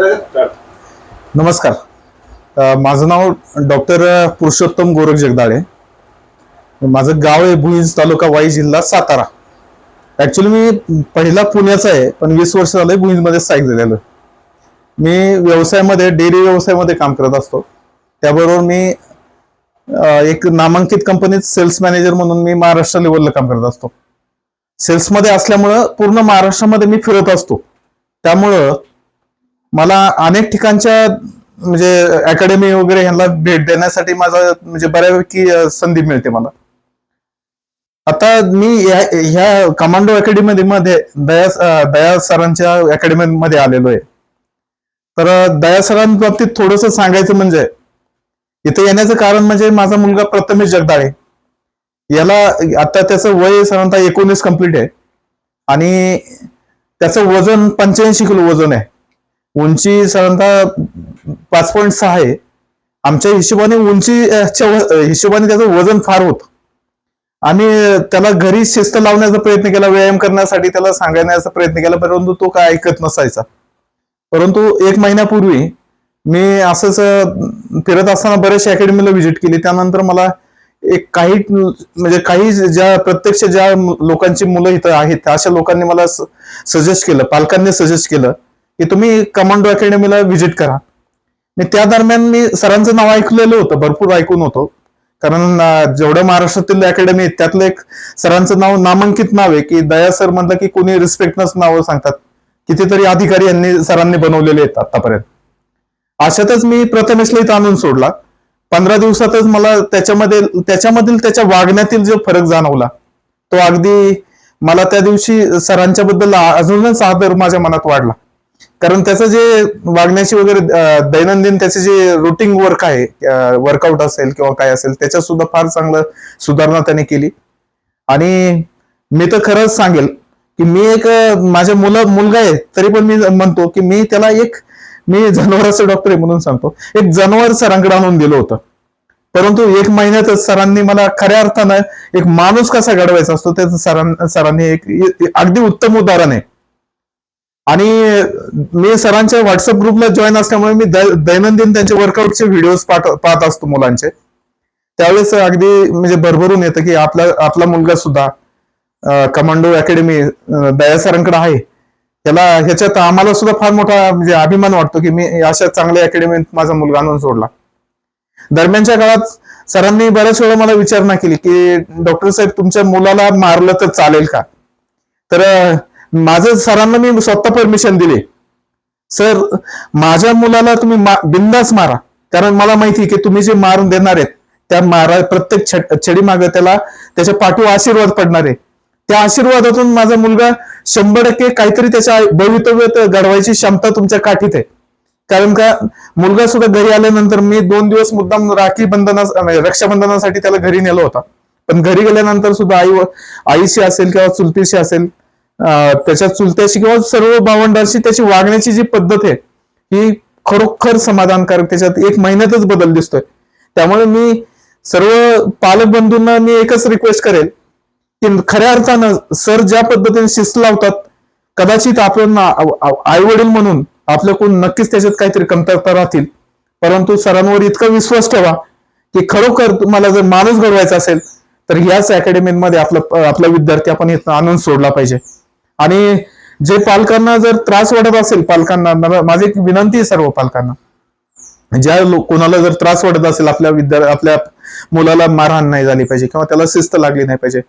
नमस्कार. माझं नाव डॉक्टर पुरुषोत्तम गोरख जगदाळे. माझं गाव आहे भुईंज तालुका वाई जिल्हा सातारा. ऍक्च्युली मी पहिला पुण्याचा आहे पण वीस वर्ष झालंय भुईंजमध्ये स्थायिक झालेलो मी व्यवसायामध्ये डेअरी व्यवसायामध्ये काम करत असतो. त्याबरोबर मी एक नामांकित कंपनीत सेल्स मॅनेजर म्हणून मी महाराष्ट्र लेवलला काम करत असतो. सेल्समध्ये असल्यामुळं पूर्ण महाराष्ट्रामध्ये मी फिरत असतो. त्यामुळं मला अनेक ठिकाणच्या म्हणजे अकॅडमी वगैरे ह्यांना भेट देण्यासाठी माझा म्हणजे बऱ्यापैकी संधी मिळते मला. आता मी ह्या ह्या कमांडो अकॅडमी मध्ये दया दया सरांच्या अकॅडमी मध्ये आलेलो आहे तर दया सरांबाबतीत थोडस सांगायचं म्हणजे इथे येण्याचं कारण म्हणजे माझा मुलगा प्रथमेश जगदाळे. याला आता त्याचं वय साधारणतः एकोणीस कंप्लीट आहे. आणि त्याचं वजन पंच्याऐंशी किलो वजन आहे. उंची साधारणतः पाच पॉईंट सहा आहे. आमच्या हिशोबाने उंचीच्या व- हिशोबाने त्याचं वजन फार होत. आम्ही त्याला घरी शिस्त लावण्याचा प्रयत्न केला व्यायाम करण्यासाठी त्याला सांगण्याचा प्रयत्न केला परंतु तो काय ऐकत नसायचा. परंतु एक महिन्यापूर्वी मी असंच फिरत असताना बऱ्याचशा अकॅडमीला व्हिजिट केली. त्यानंतर मला एक काही म्हणजे काही ज्या प्रत्यक्ष ज्या लोकांची मुलं इथं आहेत अशा लोकांनी मला सजेस्ट केलं पालकांनी सजेस्ट केलं की तुम्ही कमांडो अकॅडमीला व्हिजिट करा. मी त्या दरम्यान मी सरांचं नाव ऐकलेलं होतं भरपूर ऐकून होतो. कारण जेवढ्या महाराष्ट्रातील अकॅडमी आहेत त्यातलं एक सरांचं नाव नामांकित नाव आहे की दया सर म्हटलं की कोणी रिस्पेक्टनच नावं सांगतात. कितीतरी अधिकारी यांनी सरांनी बनवलेले आहेत आतापर्यंत. अशातच मी प्रथमेशला इथं आणून सोडला. पंधरा दिवसातच मला त्याच्यामध्ये त्याच्यामधील त्याच्या वागण्यातील जो फरक जाणवला तो अगदी मला त्या दिवशी सरांच्या बद्दल अजूनच आदर माझ्या मनात वाढला. कारण त्याचं जे वागण्याची वगैरे दैनंदिन त्याचे जे रुटीन वर्क आहे वर्कआउट असेल किंवा काय असेल त्याच्यात सुद्धा फार चांगलं सुधारणा त्याने केली. आणि मी तर खरंच सांगेल की मी एक माझ्या मुलं मुलगा आहे तरी पण मी म्हणतो की मी त्याला एक मी जनावराचं डॉक्टर आहे म्हणून सांगतो. एक जनावर सरांकडे आणून दिलं होतं. परंतु एक महिन्यातच सरांनी मला खऱ्या अर्थानं एक माणूस कसा घडवायचा असतो त्याचं सरां सरांनी एक अगदी उत्तम उदाहरण आहे. आणि मी सरांच्या व्हॉट्सअप ग्रुपला जॉईन असल्यामुळे मी दैनंदिन त्यांचे वर्कआउटचे व्हिडिओ पाहत असतो मुलांचे. त्यावेळेस अगदी म्हणजे भरभरून येतं की आपला आपला मुलगा सुद्धा कमांडो अकॅडमी दया सरांकडे आहे. त्याला ह्याच्यात आम्हाला सुद्धा फार मोठा म्हणजे अभिमान वाटतो की मी अशा चांगल्या अकॅडमीत माझा मुलगा आणून सोडला. दरम्यानच्या काळात सरांनी बऱ्याच वेळा मला विचारणा केली की डॉक्टर साहेब तुमच्या मुलाला मारलं तर चालेल का? तर माझं सरांना मी स्वतः परमिशन दिली. सर माझ्या मुलाला तुम्ही मा- बिंदास मारा. कारण मला माहिती आहे की तुम्ही जे मारून देणार आहेत त्या मारा प्रत्येक छडी मागे त्याला त्याच्या पाठीवर आशीर्वाद पडणार आहे. त्या आशीर्वादातून माझा मुलगा शंभर टक्के काहीतरी त्याच्या भवितव्य घडवायची क्षमता तुमच्या काठीत आहे. कारण का मुलगा सुद्धा घरी आल्यानंतर मी दोन दिवस मुद्दाम राखी बंधना रक्षाबंधनासाठी त्याला घरी नेलो होता. पण घरी गेल्यानंतर सुद्धा आई आईशी असेल किंवा चुलतीशी असेल त्याच्या चुलत्याशी किंवा सर्व भावंडांशी त्याची वागण्याची जी पद्धत आहे ही खरोखर समाधानकारक त्याच्यात एक महिन्यातच बदल दिसतोय. त्यामुळे मी सर्व पालक बंधूंना मी एकच रिक्वेस्ट करेल की खऱ्या अर्थानं सर ज्या पद्धतीने शिस्त लावतात कदाचित आपण आई वडील म्हणून आपल्याकडून नक्कीच त्याच्यात काहीतरी कमतरता राहतील. परंतु सरांवर इतका विश्वास ठेवा की खरोखर तुम्हाला जर माणूस घडवायचा असेल तर ह्याच अकॅडमीमध्ये आपला आपला विद्यार्थी आपण इथं आणून सोडला पाहिजे. आणि जे पालकांना जर त्रास वाटत असेल पालकांना माझी एक विनंती आहे सर्व पालकांना. ज्या लोक कोणाला जर त्रास वाटत असेल आपल्या विद्या आपल्या मुलाला मारहाण नाही झाली पाहिजे किंवा त्याला शिस्त लागली नाही पाहिजे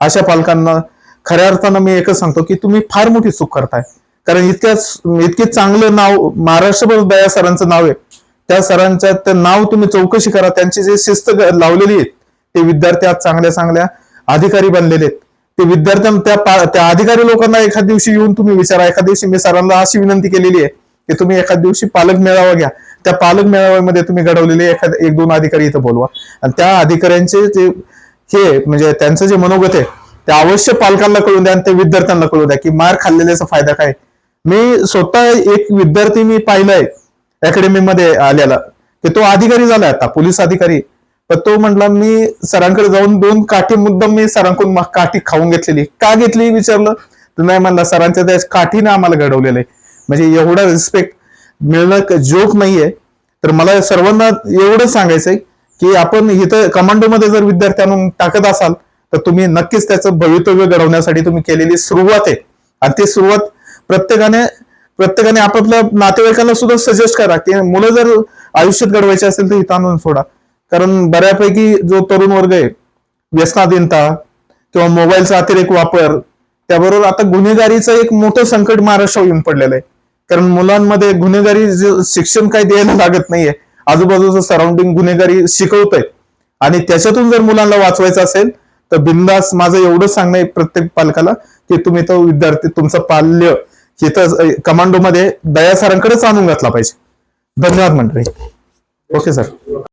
अशा पालकांना खऱ्या अर्थानं मी एकच सांगतो की तुम्ही फार मोठी चूक करताय. कारण इतक्या इतके चांगलं नाव महाराष्ट्रभर दया सरांचं नाव आहे. त्या सरांच्या ते नाव तुम्ही चौकशी करा. त्यांची जे शिस्त लावलेली आहेत ते विद्यार्थी आज चांगल्या चांगल्या अधिकारी बनलेले आहेत. ते विद्यार्थ्यांना त्या त्या अधिकारी लोकांना एखाद दिवशी येऊन तुम्ही विचारा. एखाद दिवशी मी सरांना अशी विनंती केलेली आहे की तुम्ही एखाद दिवशी पालक मेळावा घ्या. त्या पालक मेळाव्यामध्ये तुम्ही घडवलेले एखाद एक दोन अधिकारी इथं बोलवा. आणि त्या अधिकाऱ्यांचे जे हे म्हणजे त्यांचं जे मनोगत आहे ते अवश्य पालकांना कळून द्या आणि ते विद्यार्थ्यांना कळून द्या की मार खाल्लेल्याचा फायदा काय मी स्वतः एक विद्यार्थी मी पाहिलाय अकॅडमीमध्ये आलेला की तो अधिकारी झाला आता पोलीस अधिकारी. तर तो म्हटला मी सरांकडे जाऊन दोन काठी मुद्दाम मी सरांकडून काठी खाऊन घेतलेली का घेतली? विचारलं. तर नाही म्हणला सरांच्या त्या काठीने आम्हाला घडवलेलं आहे. म्हणजे एवढा रिस्पेक्ट मिळणं जोक नाहीये. तर मला सर्वांना एवढं सांगायचंय की आपण इथं कमांडोमध्ये जर विद्यार्थ्यांना टाकत असाल तर तुम्ही नक्कीच त्याचं भवितव्य घडवण्यासाठी तुम्ही केलेली सुरुवात आहे. आणि ती सुरुवात प्रत्येकाने प्रत्येकाने आपापल्या नातेवाईकांना सुद्धा सजेस्ट करा की मुलं जर आयुष्यात घडवायची असेल तर इथं आणून सोडा. कारण बऱ्यापैकी जो तरुण वर्ग आहे व्यसनाधीनता किंवा मोबाईलचा अतिरेक वापर त्याबरोबर आता गुन्हेगारीचं एक मोठं संकट महाराष्ट्रावर येऊन पडलेलं आहे. कारण मुलांमध्ये गुन्हेगारी शिक्षण काही द्यायला लागत नाहीये. आजूबाजूचं सराउंडिंग गुन्हेगारी शिकवतंय. आणि त्याच्यातून जर मुलांना वाचवायचं असेल तर बिंदास माझं एवढं सांगणं आहे प्रत्येक पालकाला की तुम्ही तो विद्यार्थी तुमचं पाल्य इथं कमांडोमध्ये दया सरांकडेच आणून घातला पाहिजे. धन्यवाद मंडळी. Okay sir.